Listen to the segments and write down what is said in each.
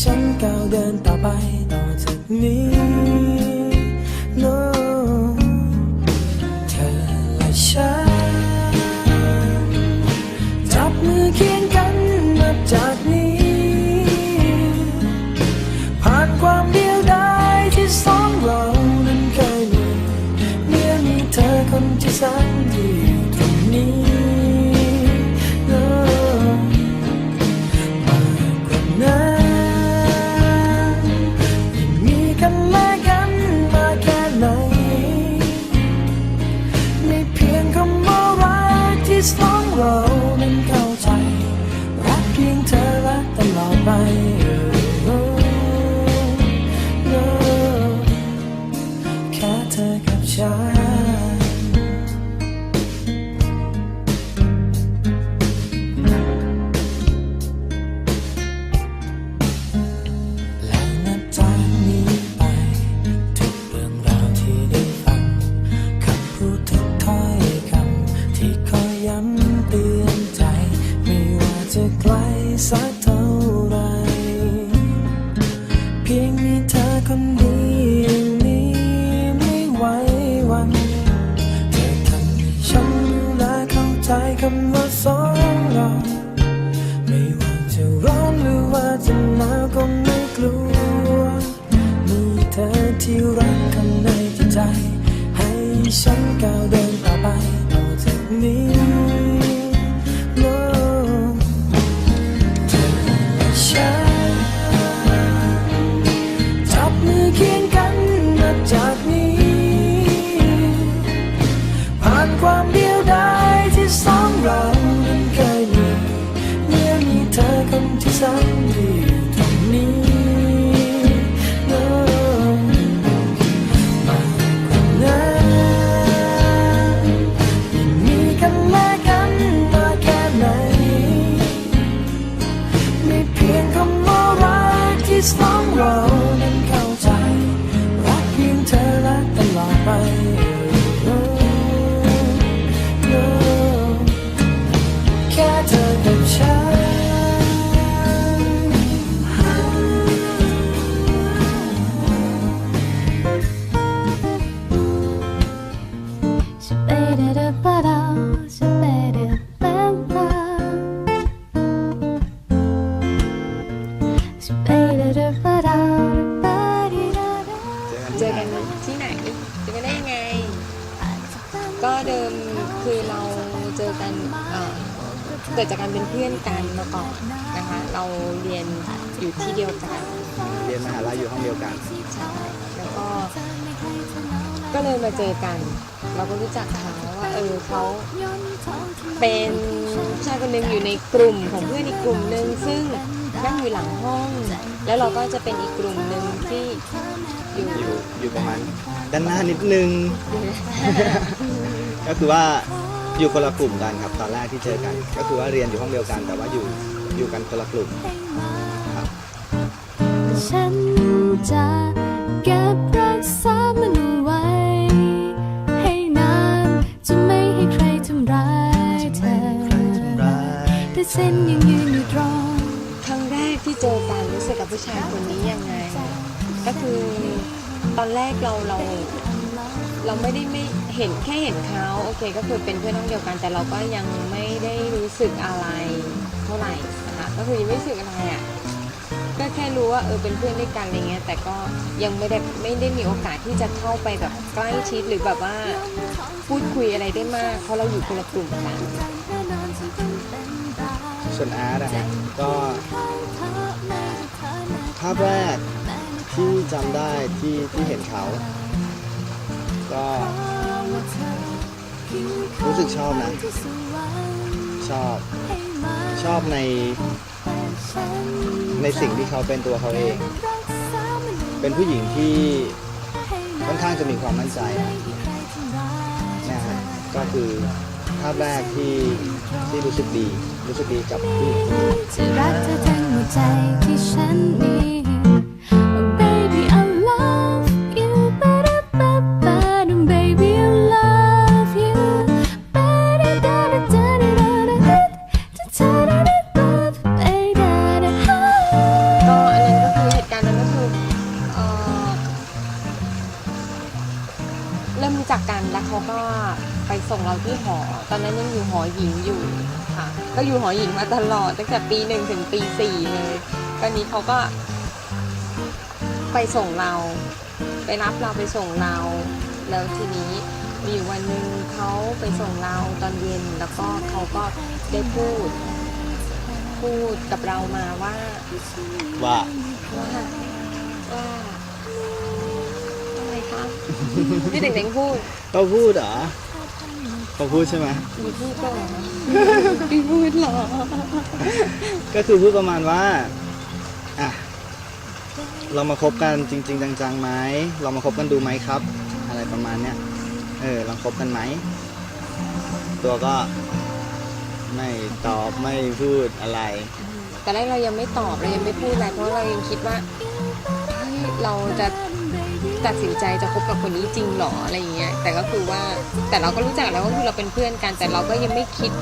ฉันก้าวเดินต่อไปต่อจากนี้ มีเธอคนเดียวนี้ไม่ไหววันเธอทำให้ฉันรู้และเข้าใจคำว่าสองเราไม่ว่าจะร้อนหรือว่าจะหนาวก็ไม่กลัว มีเธอที่รักข้างในจิตใจ ให้ฉันก้าวเดิน เจอกันที่ไหนเจอกันได้ยังไง ก็เดิมคือเราเจอกันเอ่อเกิดจากการเป็นเพื่อนกันมาก่อนนะคะ เราเรียนอยู่ที่เดียวกัน เรียนมหาลัยอยู่ห้องเดียวกันใช่แล้วก็ก็เลยมาเจอกัน เราก็รู้จักเขาว่าเออเขาเป็นผู้ชายคนหนึ่งอยู่ในกลุ่มของเพื่อนอีกกลุ่มหนึ่งซึ่งนั่งอยู่หลังห้อง แล้วเราก็จะเป็นอีกกลุ่มหนึ่งที่อยู่อยู่อยู่ประมาณด้านหน้านิดนึง ก็คือว่าอยู่คนละกลุ่มกันครับตอนแรกที่เจอกัน ก็คือว่าเรียนอยู่ห้องเดียวกัน แต่ว่าอยู่อยู่กันคนละกลุ่มครับ ฉันจะเก็บ ผู้ชายคนนี้ยังไง ก็คือตอนแรกเราเราเราไม่ได้ไม่เห็นแค่เห็นเขาโอเค ก็คือเป็นเพื่อนห้องเดียวกันแต่เราก็ยังไม่ได้รู้สึกอะไรเท่าไหร่นะคะก็คือยังไม่รู้สึกอะไรอะก็แค่รู้ว่าเออเป็นเพื่อนด้วยกันอะไรเงี้ยแต่ก็ยังไม่ได้ไม่ได้มีโอกาสที่จะเข้าไปแบบใกล้ชิดหรือแบบว่าพูดคุยอะไรได้มาก เพราะเราอยู่คนละกลุ่มกันส่วนอาร์ตนะฮะก็าพแรกที่จำได้ที่ที่เห็นเขา ก็รู้สึกชอบนะ ชอบชอบใน ในสิ่งที่เขาเป็นตัวเขาเอง เป็นผู้หญิงที่ค่อนข้างจะมีความมั่นใจนะนะฮะก็คือภาพแรกที่ที่รู้สึกดี รู้สึกดีกับผู้หญิง ส่งเราที่หอ ตอนนั้นยังอยู่หอหญิงอยู่ค่ะ ก็อยู่หอหญิงมาตลอดตั้งแต่ปีหนึ่งถึงปีสี่เลยตอนนี้เขาก็ ไปส่งเรา ไปรับเราไปส่งเรา แล้วทีนี้มีอยู่วันหนึ่งเขาไปส่งเราตอนเย็นแล้วก็เขาก็ได้พูด พูดกับเรามาว่าว่าว่าว่าอะไรคะพี่เด็กๆพูดเขาพูดเหรอ เขาพูดใช่ไหมมีพูดก็เหรอพี่พูดเหรอ ก็คือพูดประมาณว่าอะเรามาคบกันจริง ๆ จังๆไหมเรามาคบกันดูไหมครับ อะไรประมาณเนี้ยเออลองคบกันไหม ตัวก็ไม่ตอบไม่พูดอะไร แต่แรกเรายังไม่ตอบเรายังไม่พูดอะไรเพราะเรายังคิดว่าเฮ้ยเราจะ ตัดสินใจจะคบกับคนนี้จริงหรออะไรอย่างเงี้ยแต่ก็คือว่าแต่เราก็รู้จักแล้วก็คือเราเป็นเพื่อนกัน แต่เราก็ยังไม่คิด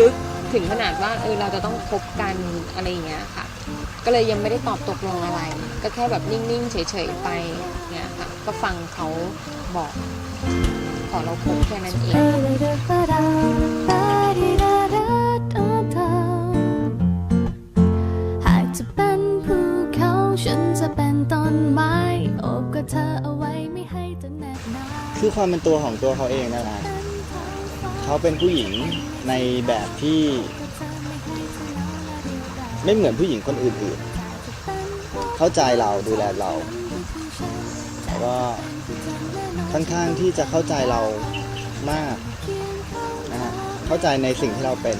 ลึกถึงขนาดว่าเออเราจะต้องคบกันอะไรอย่างเงี้ยค่ะ ก็เลยยังไม่ได้ตอบตกลงอะไร ก็แค่แบบนิ่งๆเฉยๆไปเงี้ยค่ะก็ฟังเขาบอกขอเราคบแค่นั้นเองหากจะเป็นภูเขาฉันจะเป็นต้นไม้ คือความเป็นตัวของตัวเขาเองนั่นแหละเขาเป็นผู้หญิงในแบบที่ ไม่เหมือนผู้หญิงคนอื่นๆ เข้าใจเราดูแลเรา แล้วก็ค่อนข้างที่จะเข้าใจเรามากนะฮะเข้าใจในสิ่งที่เราเป็น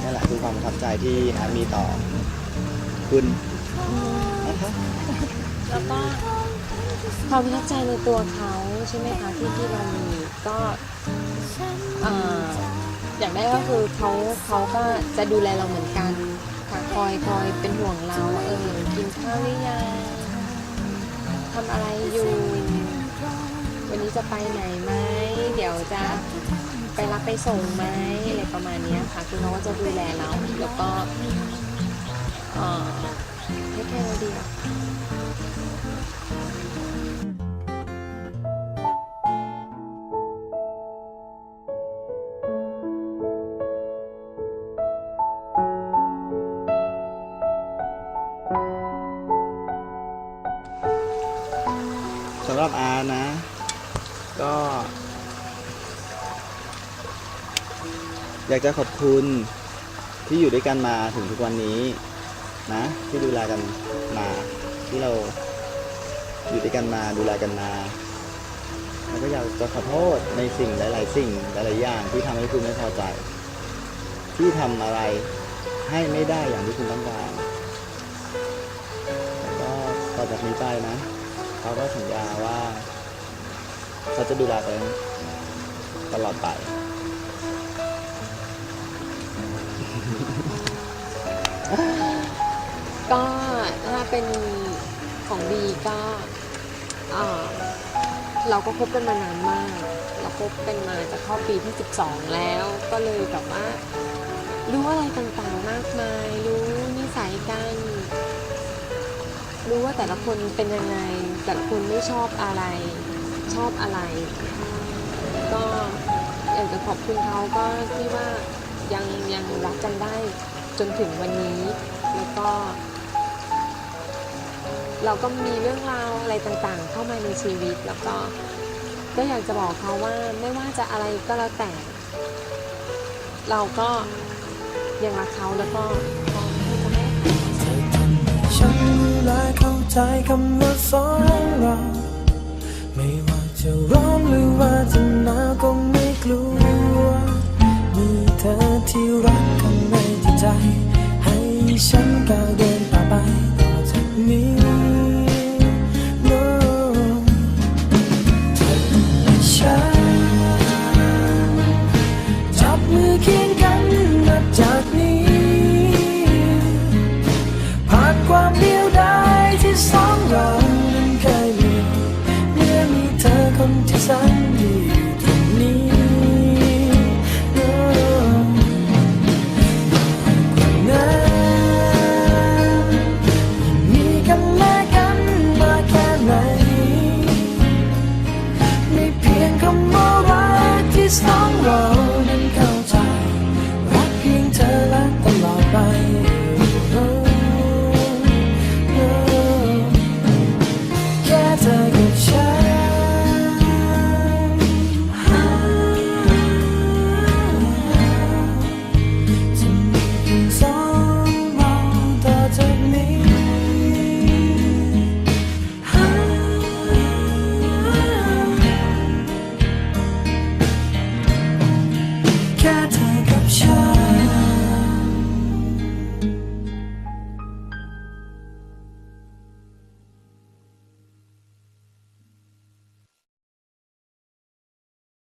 นี่แหละคือความประทับใจที่อมมีต่อคุณนะคะแล้วก็ ความประทับใจในตัวเขาใช่ไหมคะที่ที่เรามีก็ออย่างแรกก็คือเขาเขาก็จะดูแลเราเหมือนกันค่ะคอยคอยเป็นห่วงเราเออกินข้าวหรือยังทำอะไรอยู่ วันนี้จะไปไหนไหมเดี๋ยวจะไปรับไปส่งไหมอะไรประมาณนี้ค่ะคือเขาก็จะดูแลเราแล้วก็เอ่อให้แค่เราดี อยากจะขอบคุณที่อยู่ด้วยกันมาถึงทุกวันนี้นะที่ดูแลกันมาที่เราอยู่ด้วยกันมาดูแลกันมาแล้วก็อยากจะขอโทษในสิ่งหลาย ๆ สิ่งหลายๆอย่างที่ทำให้คุณไม่พอใจ ที่ทำอะไรให้ไม่ได้อย่างที่คุณต้องการแล้วก็ต่อจากนี้ไปนะเขาก็สัญญาว่าเขาจะดูแลตัวเองตลอดไป ก็ถ้าเป็นของดีก็เราก็คบกันมานานมาก เราคบกันมาจะเข้าปีที่ 12 แล้ว ก็เลยแบบว่า รู้อะไรต่างๆมากมาย รู้นิสัยกันรู้ว่าแต่ละคนเป็นยังไง แต่ละคนไม่ชอบอะไร ชอบอะไร ก็อยากจะขอบคุณเขาก็ที่ว่ายังยังรักกันได้ จนถึงวันนี้ แล้วก็ เราก็มีเรื่องราวอะไรต่างๆ เข้ามาในชีวิต แล้วก็ก็อยากจะบอกเขาว่าไม่ว่าจะอะไรก็แล้วแต่ เราก็ยังรักเขาแล้วก็พร้อมที่จะให้ฉันรู้และเข้าใจคำว่าสองเรา ไม่ว่าจะร้อนหรือว่าจะหนาวก็ไม่กลัว 想告别 Oh,